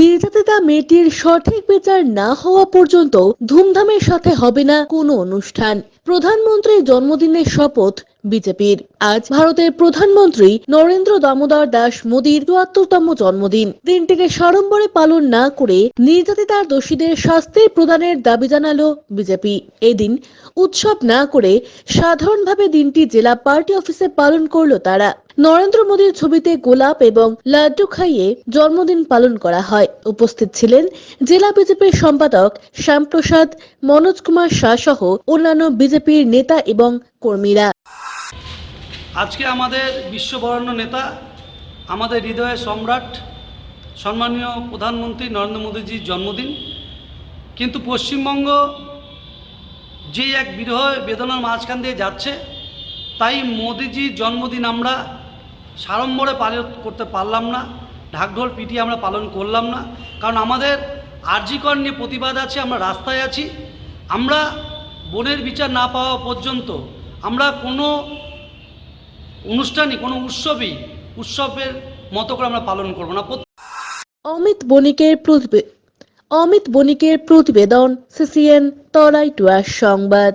নির্যাতিতা মেয়েটির সঠিক বিচার না হওয়া পর্যন্ত ধুমধামের সাথে হবে না কোনো অনুষ্ঠান। প্রধানমন্ত্রীর জন্মদিনের শপথ বিজেপির। আজ ভারতের প্রধানমন্ত্রী নরেন্দ্র দামোদর দাস মোদীর চুয়াত্তরতম জন্মদিন। দিনটিকে সাড়ম্বরে পালন না করে নির্যাতিতার দোষীদের শাস্তি প্রদানের দাবি জানালো বিজেপি। এদিন উৎসব না করে সাধারণভাবে দিনটি জেলা পার্টি অফিসে পালন করল তারা। নরেন্দ্র মোদীর ছবিতে গোলাপ এবং লাড্ডু খাইয়ে জন্মদিন পালন করা হয়। উপস্থিত ছিলেন জেলা বিজেপির সম্পাদক শ্যামপ্রসাদ, মনোজ কুমার শাহ সহ অন্যান্য বিজেপির নেতা এবং কর্মীরা। আজকে আমাদের বিশ্ববরণ্য নেতা, আমাদের হৃদয়ের সম্রাট, সম্মানীয় প্রধানমন্ত্রী নরেন্দ্র মোদীজির জন্মদিন। কিন্তু পশ্চিমবঙ্গ যে এক বিরহ বেদনার মাঝখান দিয়ে যাচ্ছে, তাই মোদিজির জন্মদিন আমরা সাড়ম্বরে পালন করতে পারলাম না, ঢাকঢোল পিটিয়ে আমরা পালন করলাম না। কারণ আমাদের আর্জিকর নিয়ে প্রতিবাদ আছে, আমরা রাস্তায় আছি। আমরা বনের বিচার না পাওয়া পর্যন্ত আমরা কোনো অনুষ্ঠানই, কোনো উৎসবই উৎসবের মতো করে আমরা পালন করব না। অমিত বণিকের অমিত বণিকের প্রতিবেদন সিসিএন তরাই টুয়ার সংবাদ।